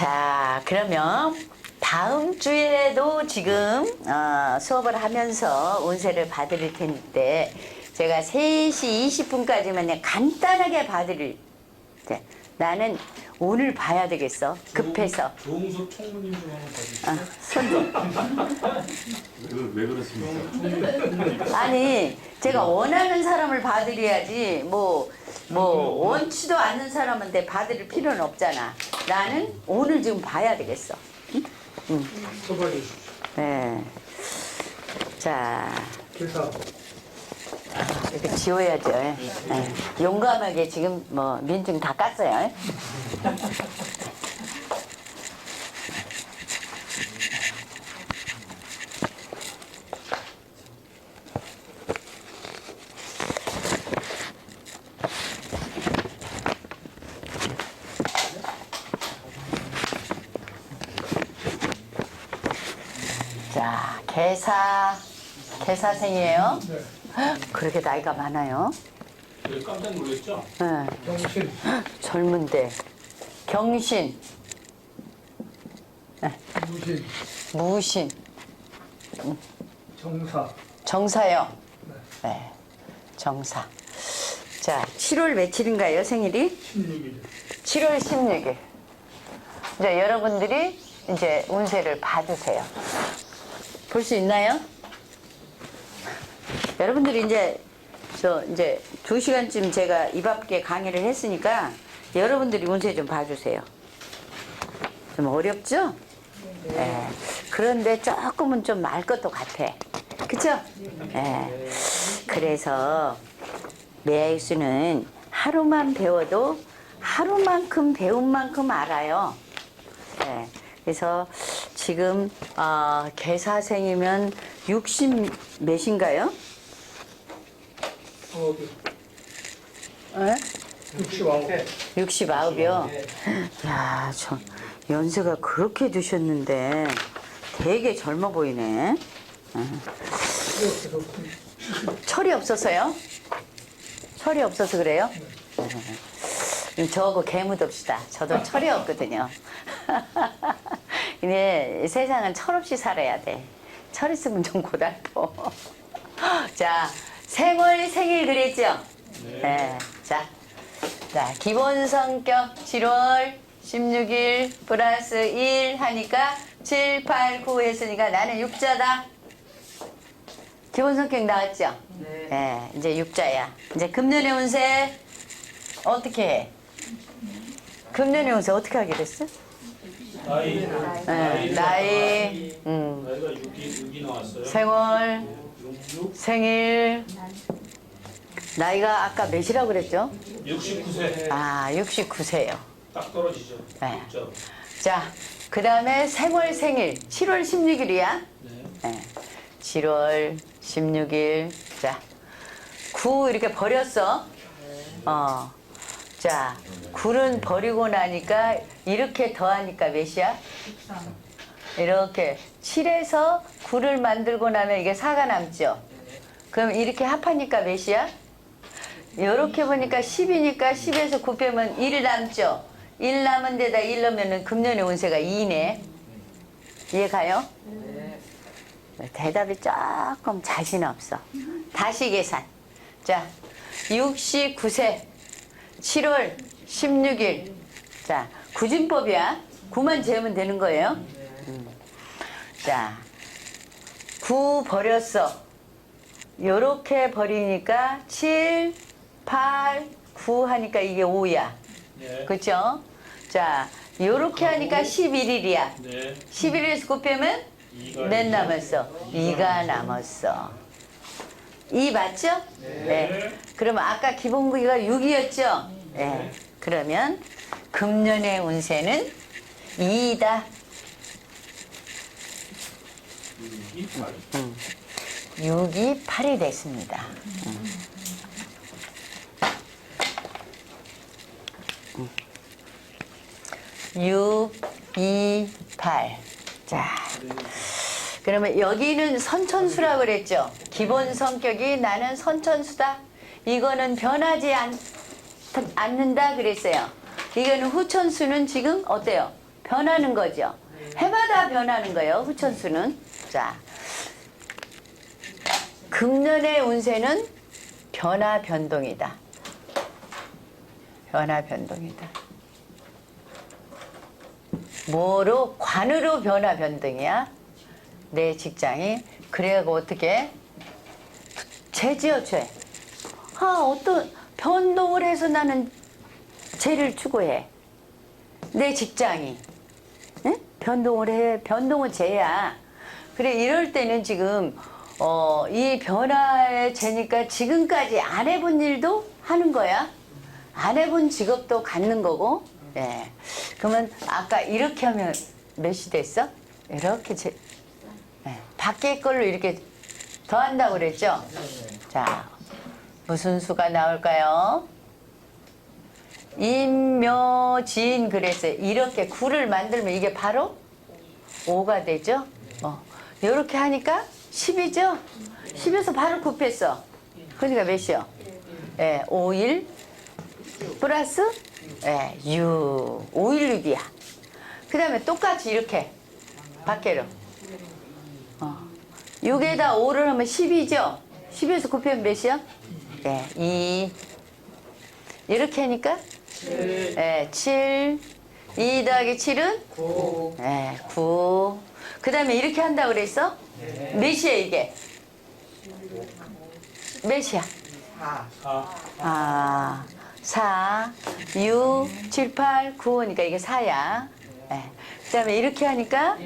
자, 그러면 다음 주에도 지금 어, 수업을 하면서 운세를 봐드릴 텐데 제가 3시 20분까지만 간단하게 봐드릴 때 나는 오늘 봐야 되겠어. 급해서. 조홍석 총무님 좀 한번 봐주세요. 아, 손 왜, 왜 그렇습니까? 아니 제가 원하는 사람을 봐드려야지 뭐 뭐 원치도 않는 사람한테 봐드릴 필요는 없잖아. 나는 오늘 지금 봐야 되겠어. 써봐 주십시오. 네. 자 이렇게 지워야죠. 예. 네. 용감하게 지금 뭐 민증 다 깠어요. 예. 자, 개사, 개사생이에요. 헉, 그렇게 나이가 많아요. 네, 깜짝 놀랐죠? 네. 정신 젊은데. 경신, 무신 무신, 정사 정사요. 네, 정사. 자, 7월 며칠인가요, 생일이? 16일 7월 16일. 이제 여러분들이 이제 운세를 봐주세요. 볼 수 있나요? 여러분들이 이제 저 이제 두 시간쯤 제가 입 앞에 강의를 했으니까 여러분들이 운세 좀 봐주세요. 좀 어렵죠? 네. 그런데 조금은 좀 말 것도 같아. 그쵸? 네. 그래서 매수는 하루만 배워도 하루만큼 배운 만큼 알아요. 네. 그래서 지금 어, 개사생이면 60 몇인가요? 어, 네? 69 69이요. 야, 저 연세가 그렇게 드셨는데 되게 젊어 보이네. 그래서 철이 없어서요? 철이 없어서 그래요? 네. 저하고 개묻읍시다. 저도 철이 없거든요. 근데 세상은 철 없이 살아야 돼. 철 있으면 좀 고달퍼. 자, 생월 생일 그랬죠? 네. 자, 자, 기본 성격 7월 16일 플러스 1 하니까 7, 8, 9 했으니까 나는 육자다. 기본 성격 나왔죠? 네. 이제 육자야. 이제 금년의 운세 어떻게 해? 금년의 운세 어떻게 하게 됐어? 나이, 네, 나이, 음, 나이가 6이, 6이 나왔어요. 생월, 6, 생일, 나이가 아까 몇이라고 그랬죠? 69세. 아, 69세요. 딱 떨어지죠. 네. 그렇죠? 자, 그 다음에 생월 생일 7월 16일이야. 네. 네. 7월 16일. 자, 9 이렇게 버렸어. 어. 자, 9는 버리고 나니까 이렇게 더하니까 몇이야? 이렇게 7에서 9를 만들고 나면 이게 4가 남죠. 그럼 이렇게 합하니까 몇이야? 이렇게 보니까 10이니까 10에서 9 빼면 1 남죠. 1 남은 데다 1 넣으면 금년의 운세가 2네. 이해 가요? 대답이 조금 자신 없어. 다시 계산. 자, 69세 7월 16일. 자, 구진법이야. 9만 재우면 되는 거예요. 음. 자, 9 버렸어. 요렇게 버리니까 7, 8, 9 하니까 이게 5야. 네. 그쵸? 자, 요렇게 하니까 11일이야. 네. 11일에서 9 빼면 이가 몇? 남았어? 2가 남았어. 2 맞죠? 네. 그러면 아까 기본구기가 6이었죠? 네. 그러면 금년의 운세는 2다. 6이 8. 6이 8이 됐습니다. 음. 음. 6, 2, 8. 자. 그러면 여기는 선천수라고 그랬죠. 기본 성격이 나는 선천수다. 이거는 변하지 않, 않는다 그랬어요. 이거는 후천수는 지금 어때요? 변하는 거죠. 해마다 변하는 거예요. 후천수는. 자, 금년의 운세는 변화 변동이다. 변화 변동이다. 뭐로 관으로 변화 변동이야? 내 직장이 그래고 어떻게 죄지어 죄. 아 어떤 변동을 해서 나는 죄를 추구해. 내 직장이 응? 변동을 해. 변동은 죄야. 그래 이럴 때는 지금 어, 이 변화의 죄니까 지금까지 안 해본 일도 하는 거야. 안 해본 직업도 갖는 거고. 예. 그러면 아까 이렇게 하면 몇이 됐어? 이렇게 제, 예. 밖에 걸로 이렇게 더한다고 그랬죠? 자, 무슨 수가 나올까요? 임묘진 그랬어요. 이렇게 구를 만들면 이게 바로 5가 되죠? 어. 이렇게 하니까 10이죠? 10에서 바로 곱했어. 그러니까 몇이요? 예, 5, 1 플러스 예, 6. 5, 1, 6이야. 그 다음에 똑같이 이렇게 밖에로. 어. 6에다 5를 하면 10이죠? 10에서 곱하면 몇이야? 예, 2. 이렇게 하니까? 예, 7. 2 더하기 7은? 9, 예, 9. 그 다음에 이렇게 한다고 그랬어? 몇이야, 이게? 몇이야? 4. 아, 4, 6, 7, 8, 9니까 이게 4야. 예. 그 다음에 이렇게 하니까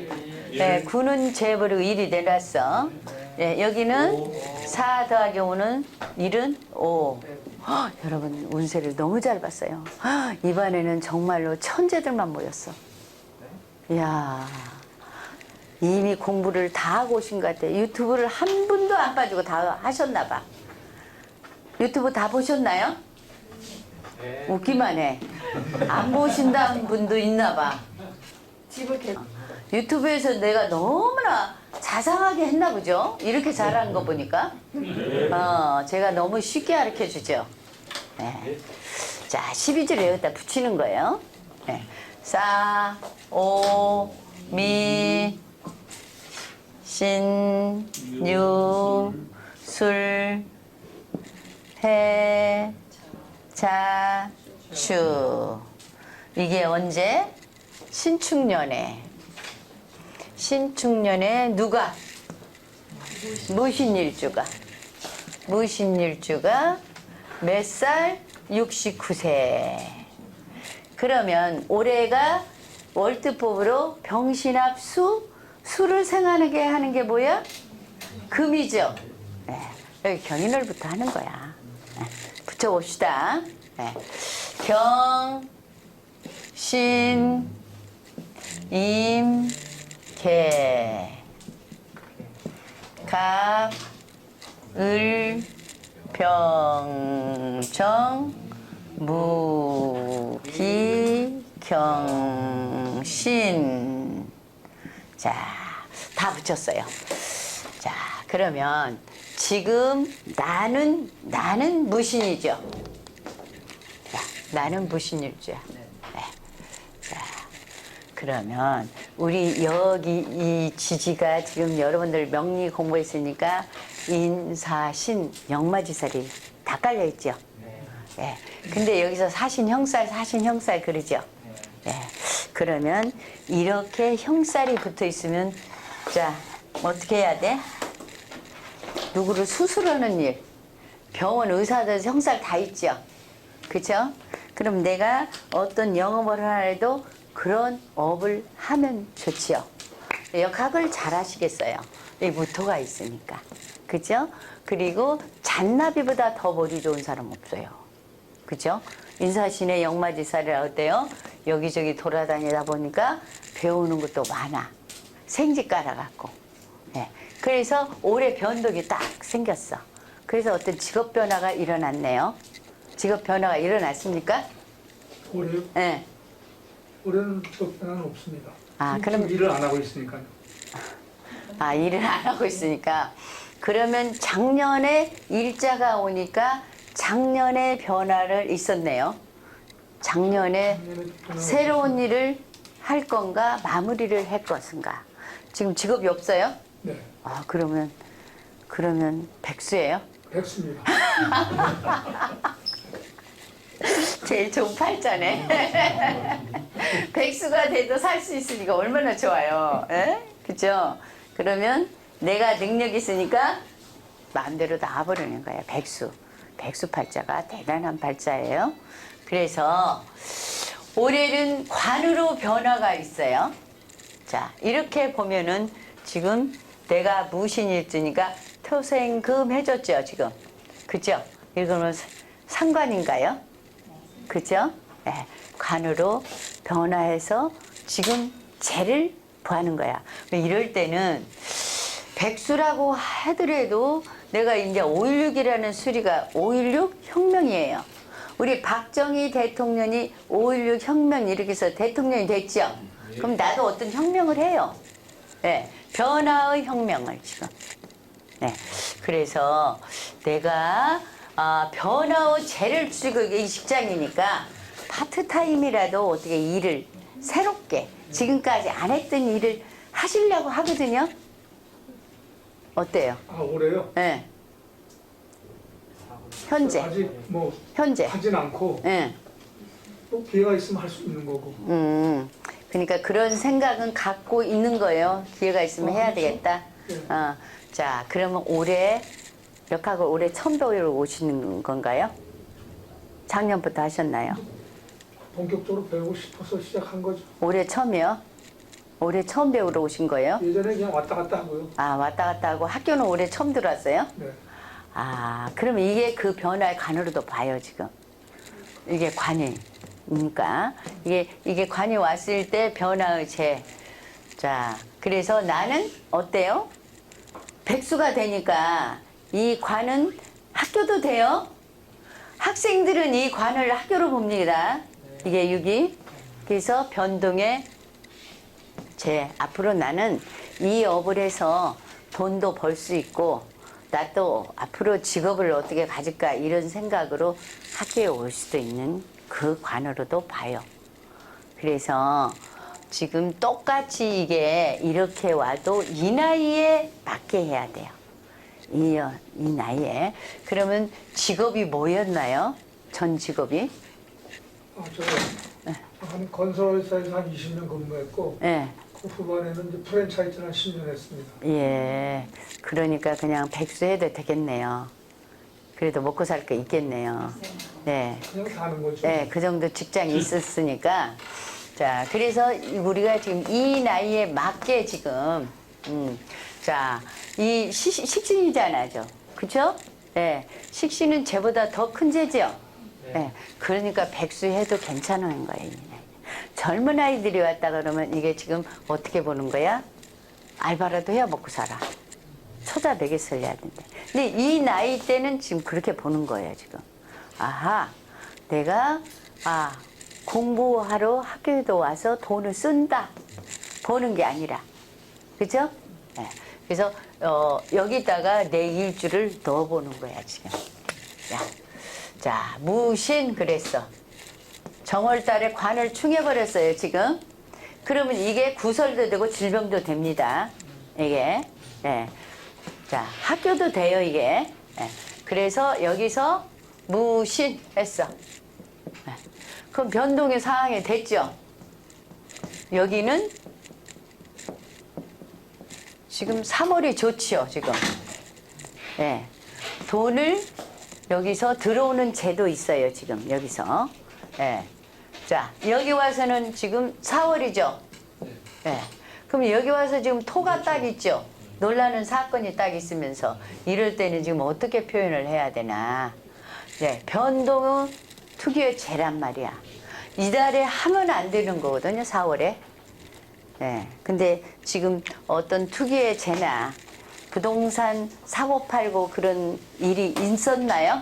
예, 9는 재버리고 1이 내놨어. 예, 여기는 4 더하기 5는 1은 5. 헉, 여러분 운세를 너무 잘 봤어요. 헉, 이번에는 정말로 천재들만 모였어. 이야 이미 공부를 다 하고 오신 것 같아. 유튜브를 한 분도 안 빠지고 다 하셨나 봐. 유튜브 다 보셨나요? 웃기만 해. 안 보신다는 분도 있나 봐. 집을 개 유튜브에서 내가 너무나 자상하게 했나 보죠? 이렇게 잘하는 거 보니까. 어, 제가 너무 쉽게 가르쳐 주죠. 네. 자, 12줄 여기다 붙이는 거예요. 네. 싸, 오, 미, 신, 유, 술, 해, 자, 추. 이게 언제? 신축년에. 신축년에 누가? 무신일주가. 무신일주가 몇 살? 69세. 그러면 올해가 월드법으로 병신합 수, 수를 생하게 하는 게 뭐야? 금이죠. 네, 여기 경인월부터 하는 거야. 네, 붙여봅시다. 네. 경, 신, 임, 개, 갑, 을, 병, 정, 무, 기, 경, 신. 자, 다 붙였어요. 자, 그러면 지금 나는, 나는 무신이죠. 자, 나는 무신일주야. 네. 자, 그러면 우리 여기 이 지지가 지금 여러분들 명리 공부했으니까 인사신 영마지살이 다 깔려 있죠. 예. 근데 여기서 사신 형살 사신 형살 그러죠. 예. 그러면 이렇게 형살이 붙어 있으면 자 어떻게 해야 돼? 누구를 수술하는 일, 병원 의사들 형살 다 있죠. 그죠? 그럼 내가 어떤 영업을 하더라도 그런 업을 하면 좋지요. 역학을 잘 하시겠어요. 이 무토가 있으니까. 그죠? 그리고 잔나비보다 더 머리 좋은 사람 없어요. 그죠? 인사신의 영마지살이라 어때요? 여기저기 돌아다니다 보니까 배우는 것도 많아. 생지 깔아갖고. 예. 그래서 올해 변덕이 딱 생겼어. 그래서 어떤 직업 변화가 일어났네요. 직업 변화가 일어났습니까? 올해, 예. 올해는 특별한 없습니다. 아, 지금 그럼- 일을 안 하고 있으니까요. 아, 일을 안 하고 있으니까. 그러면 작년에 일자가 오니까 작년에 변화를 있었네요. 작년에 작년에 새로운 일을 할 건가 마무리를 할 것인가. 지금 직업이 없어요? 네. 아 그러면 그러면 백수예요? 백수입니다. 제일 좋은 팔자네. 백수가 돼도 살 수 있으니까 얼마나 좋아요. 에? 그죠? 그러면 내가 능력 있으니까 마음대로 나와버리는 거예요. 백수. 백수 팔자가 대단한 팔자예요. 그래서 올해는 관으로 변화가 있어요. 자, 이렇게 보면은 지금 내가 무신일주니까 토생금 해줬죠, 지금. 그죠? 이거는 사- 상관인가요? 그죠? 네, 관으로 변화해서 지금 죄를 구하는 거야. 이럴 때는 백수라고 하더라도 내가 이제 5.16이라는 수리가 5.16 혁명이에요. 우리 박정희 대통령이 5.16 혁명 이렇게 해서 대통령이 됐죠. 그럼 나도 어떤 혁명을 해요. 네, 변화의 혁명을 지금. 네. 그래서 내가 아, 변화의 죄를 주고 이게 직장이니까 파트타임이라도 어떻게 일을 새롭게 지금까지 안 했던 일을 하시려고 하거든요. 어때요? 아 올해요? 네. 현재, 아직 뭐 현재. 하진 않고 예. 또 기회가 있으면 할 수 있는 거고. 음. 그러니까 그런 생각은 갖고 있는 거예요. 기회가 있으면 어, 해야 그렇죠. 되겠다. 예. 어. 자, 그러면 올해 역학을 올해 처음 배우러 오시는 건가요? 작년부터 하셨나요? 본격적으로 배우고 싶어서 시작한 거죠. 올해 처음이요? 올해 처음 배우러 오신 거예요? 예전에 그냥 왔다 갔다 하고요. 아, 왔다 갔다 하고 학교는 올해 처음 들어왔어요? 네. 아, 그러면 이게 그 변화의 관으로도 봐요, 지금. 이게 관이 니까. 이게, 이게 관이 왔을 때 변화의 재. 자, 그래서 나는 어때요? 백수가 되니까 이 관은 학교도 돼요. 학생들은 이 관을 학교로 봅니다. 이게 6이. 그래서 변동의 제 앞으로 나는 이 업을 해서 돈도 벌 수 있고 나 또 앞으로 직업을 어떻게 가질까 이런 생각으로 학교에 올 수도 있는 그 관으로도 봐요. 그래서 지금 똑같이 이게 이렇게 와도 이 나이에 맞게 해야 돼요. 이, 어, 이 나이에. 그러면 직업이 뭐였나요? 전 직업이? 아, 저한 건설회사에서 한 20년 근무했고 예. 그 후반에는 이제 프랜차이즈를 한 10년 했습니다. 예. 그러니까 그냥 백수 해도 되겠네요. 그래도 먹고 살거 있겠네요. 네. 그냥 사는 거죠. 네, 그 정도 직장이 있었으니까. 자, 그래서 우리가 지금 이 나이에 맞게 지금, 음, 자, 이 시- 식신이잖아요. 그죠? 네. 식신은 쟤보다 더큰 죄죠? 네. 그러니까 백수 해도 괜찮은 거예요. 젊은 아이들이 왔다 그러면 이게 지금 어떻게 보는 거야? 알바라도 해야 먹고 살아. 베개를 해야 된대. 근데 이 나이 때는 지금 그렇게 보는 거예요, 지금. 아하, 내가, 아, 공부하러 학교에도 와서 돈을 쓴다. 보는 게 아니라. 그죠? 네. 그래서, 어, 여기다가 내 일주를 넣어보는 거야, 지금. 야. 자, 무신 그랬어. 정월달에 관을 충해버렸어요, 지금. 그러면 이게 구설도 되고 질병도 됩니다. 이게. 예. 자, 학교도 돼요, 이게. 예. 그래서 여기서 무신 했어. 예. 그럼 변동의 상황이 됐죠? 여기는 지금 3월이 좋지요, 지금. 예. 돈을 여기서 들어오는 제도 있어요, 지금. 여기서. 예. 자, 여기 와서는 지금 4월이죠. 예. 그럼 여기 와서 지금 토가 딱 있죠. 놀라는 사건이 딱 있으면서 이럴 때는 지금 어떻게 표현을 해야 되나. 네, 변동은 특유의 재란 말이야. 이달에 하면 안 되는 거거든요, 4월에. 네, 근데 지금 어떤 특유의 재나 부동산 사고 팔고 그런 일이 있었나요?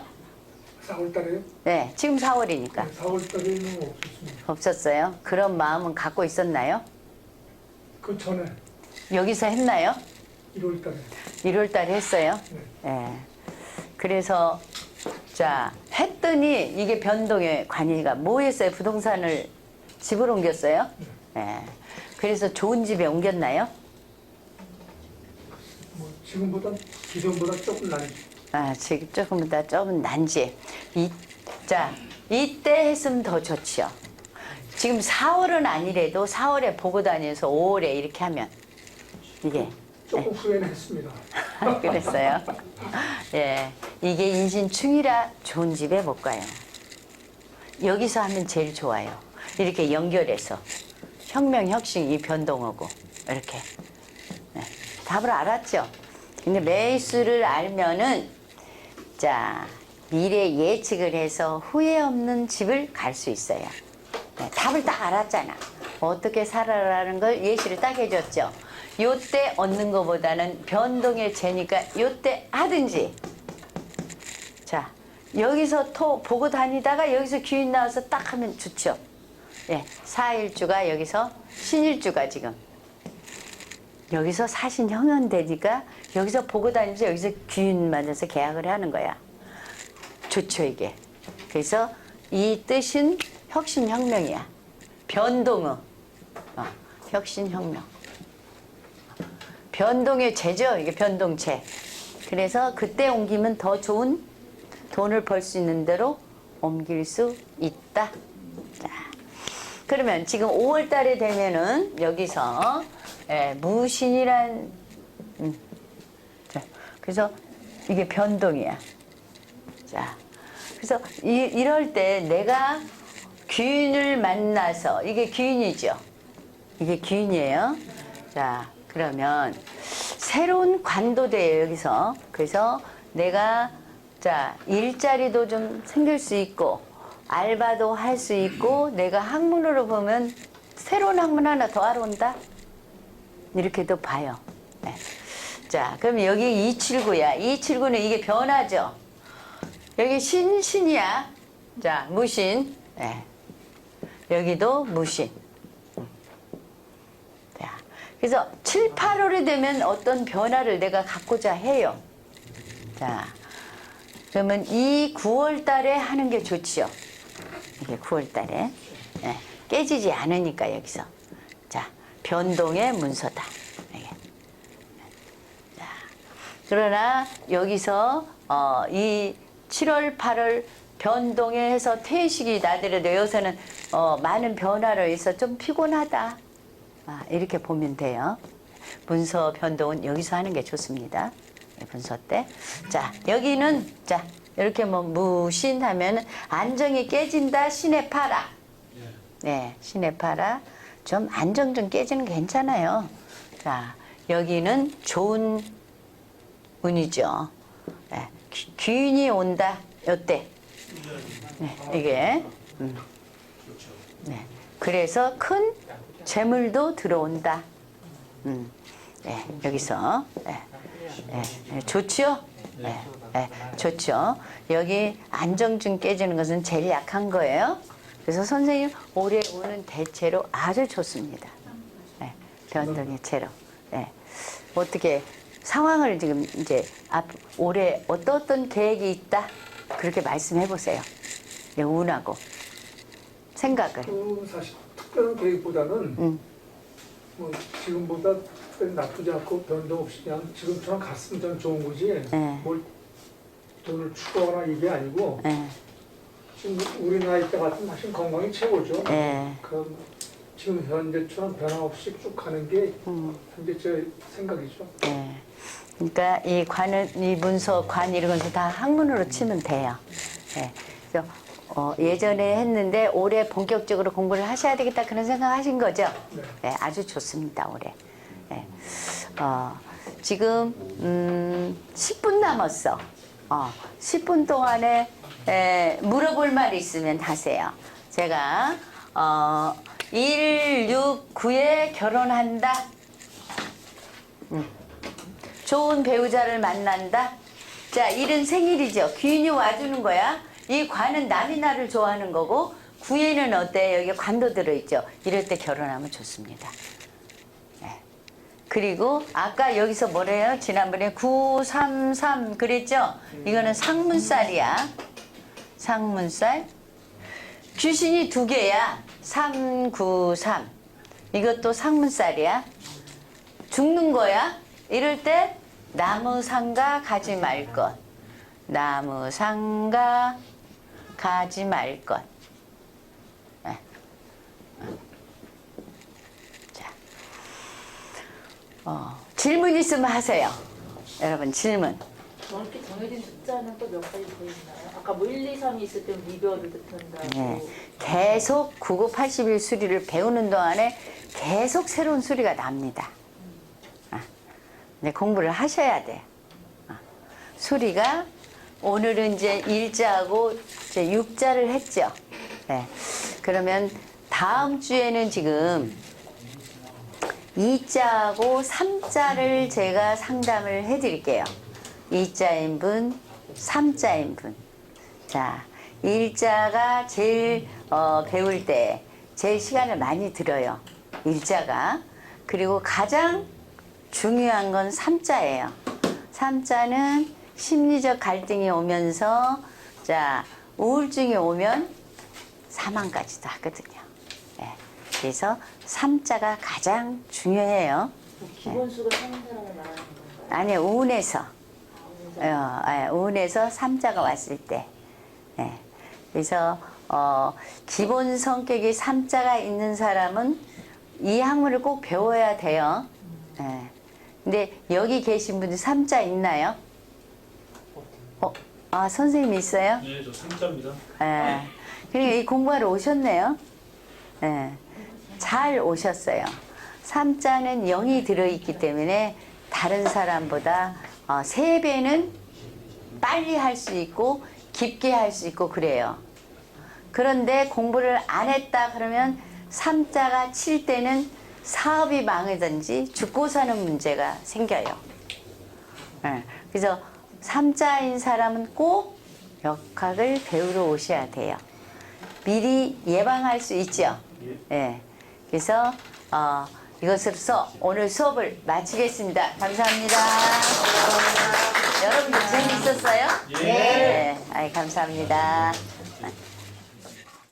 4월 달에요? 네, 지금 4월이니까. 4월 달에는 없었습니다. 없었어요? 그런 마음은 갖고 있었나요? 그 전에 여기서 했나요? 1월달에 1월 달에 했어요. 네. 예. 그래서 자 했더니 이게 변동의 관이가 뭐 했어요? 부동산을 집을 옮겼어요? 예. 그래서 좋은 집에 옮겼나요? 뭐 지금보다 기존보다 조금 나지. 아, 지금 조금보다 조금 난지. 이, 자, 이때 했으면 더 좋지요. 지금 4월은 아니래도 4월에 보고 다녀서 5월에 이렇게 하면 이게 조금 후회는 했습니다. 그랬어요. 예, 이게 인신충이라 좋은 집에 못 가요. 여기서 하면 제일 좋아요. 이렇게 연결해서 혁명, 혁신, 이 변동하고 이렇게 네, 답을 알았죠. 근데 매수를 알면은 자 미래 예측을 해서 후회 없는 집을 갈 수 있어요. 네, 답을 딱 알았잖아. 어떻게 살아라는 걸 예시를 딱 해줬죠. 요때 얻는 것보다는 변동의 재니까 요때 하든지. 자, 여기서 토 보고 다니다가 여기서 귀인 나와서 딱 하면 좋죠. 예, 사일주가 여기서 신일주가 지금. 여기서 사신 형연되니까 여기서 보고 다니면서 여기서 귀인 맞아서 계약을 하는 거야. 좋죠, 이게. 그래서 이 뜻은 혁신혁명이야. 변동어. 어, 혁신혁명. 변동의 재죠. 이게 변동체. 그래서 그때 옮기면 더 좋은 돈을 벌 수 있는 대로 옮길 수 있다. 자, 그러면 지금 5월 달에 되면은 여기서 예, 무신이란 음, 자, 그래서 이게 변동이야. 자, 그래서 이, 이럴 때 내가 귀인을 만나서 이게 귀인이죠. 이게 귀인이에요. 자, 그러면 새로운 관도 돼요, 여기서. 그래서 내가 자, 일자리도 좀 생길 수 있고 알바도 할 수 있고 내가 학문으로 보면 새로운 학문 하나 더 하러 온다. 이렇게도 봐요. 네. 자, 그럼 여기 279야. 279는 이게 변하죠. 여기 신신이야. 자, 무신. 네. 여기도 무신. 그래서 7, 8월이 되면 어떤 변화를 내가 갖고자 해요. 자, 그러면 이 9월 달에 하는 게 좋지요. 이게 9월 달에. 예, 깨지지 않으니까 여기서. 자, 변동의 문서다. 이게. 자, 그러나 여기서 어, 이 7월, 8월 변동에 해서 퇴식이 나더라도 여기서는 어, 많은 변화를 있어 좀 피곤하다. 아, 이렇게 보면 돼요. 문서 변동은 여기서 하는 게 좋습니다. 네, 문서 때. 자, 여기는, 자, 이렇게 뭐 무신하면 안정이 깨진다, 신의 파라. 네, 신의 파라. 좀 안정 좀 깨지는 게 괜찮아요. 자, 여기는 좋은 운이죠. 네, 귀- 귀인이 온다, 요때. 네, 이게. 음. 네, 그래서 큰 재물도 들어온다. 음, 네, 여기서. 네, 네, 네, 좋죠? 네, 네, 좋죠. 여기 안정증 깨지는 것은 제일 약한 거예요. 그래서 선생님 올해 오는 대체로 아주 좋습니다. 네, 변동의 채로. 네. 어떻게 상황을 지금 이제 앞 올해 어떤 어떤 계획이 있다 그렇게 말씀해 보세요. 네, 운하고 생각을. 그 특별한 계획보다는 음. 뭐 지금보다 특별히 나쁘지 않고 변동 없이 그냥 지금처럼 갔으면 저는 좋은 거지. 네. 뭘 돈을 추구하거나 이게 아니고 네, 지금 우리 나이 때 같은 사실 건강이 최고죠. 네. 그 지금 현재처럼 변함없이 쭉 가는 게 음. 현재 제 생각이죠. 네. 그러니까 이 관은 이 문서 관 이런 것도 다 학문으로 치면 돼요. 네. 그래서 어, 예전에 했는데 올해 본격적으로 공부를 하셔야 되겠다 그런 생각하신 거죠? 네. 네, 아주 좋습니다 올해. 네. 어, 지금 음, 10분 남았어. 어, 10분 동안에 에, 물어볼 말 있으면 하세요. 제가 어, 1, 6, 9에 결혼한다. 좋은 배우자를 만난다. 자, 일은 생일이죠. 귀인이 와주는 거야. 이 관은 남이 나를 좋아하는 거고, 구에는 어때? 여기 관도 들어있죠. 이럴 때 결혼하면 좋습니다. 네. 그리고 아까 여기서 뭐래요? 지난번에 933 그랬죠? 이거는 상문살이야. 상문살. 귀신이 두 개야. 393. 이것도 상문살이야. 죽는 거야. 이럴 때 나무 상가 가지 말 것. 나무 상가 가지 말 것. 네. 자, 어, 질문 있으면 하세요. 여러분 질문. 정확히 정해진 숫자는 또 몇 가지 더 있나요? 아까 뭐 1, 2, 3이 있을 때 리뷰어를 뜻한다고 네. 계속 9981 수리를 배우는 동안에 계속 새로운 수리가 납니다. 아, 근데 공부를 하셔야 돼요. 아, 수리가 오늘은 이제 일자하고 이제 육자를 했죠. 네. 그러면 다음 주에는 지금 이자하고삼자를 제가 상담을 해드릴게요. 이자인 분, 삼자인 분. 자, 일자가 제일 어, 배울 때 제일 시간을 많이 들어요. 일자가. 그리고 가장 중요한 건 삼자예요. 삼자는 심리적 갈등이 오면서 자, 우울증이 오면 사망까지도 하거든요. 예. 그래서 삼자가 가장 중요해요. 뭐 기본수가 사는 사람을 말하는 건가요? 아니, 우운에서. 아, 어, 예, 우운에서 삼자가 왔을 때. 예. 그래서 어, 기본 성격이 삼자가 있는 사람은 이 학문을 꼭 배워야 돼요. 예. 근데 여기 계신 분들 삼자 있나요? 어, 아 선생님 있어요? 네, 저 3자입니다. 예. 그러니까 이 공부하러 오셨네요. 예. 잘 오셨어요. 삼자는 영이 들어있기 때문에 다른 사람보다 어, 세 배는 빨리 할 수 있고 깊게 할 수 있고 그래요. 그런데 공부를 안 했다 그러면 삼자가 칠 때는 사업이 망하든지 죽고 사는 문제가 생겨요. 예. 그래서 삼자인 사람은 꼭 역학을 배우러 오셔야 돼요. 미리 예방할 수 있죠. 예. 그래서 어, 이것으로서 오늘 수업을 마치겠습니다. 감사합니다. 여러분 재밌었어요? 예. 네. 아이, 감사합니다.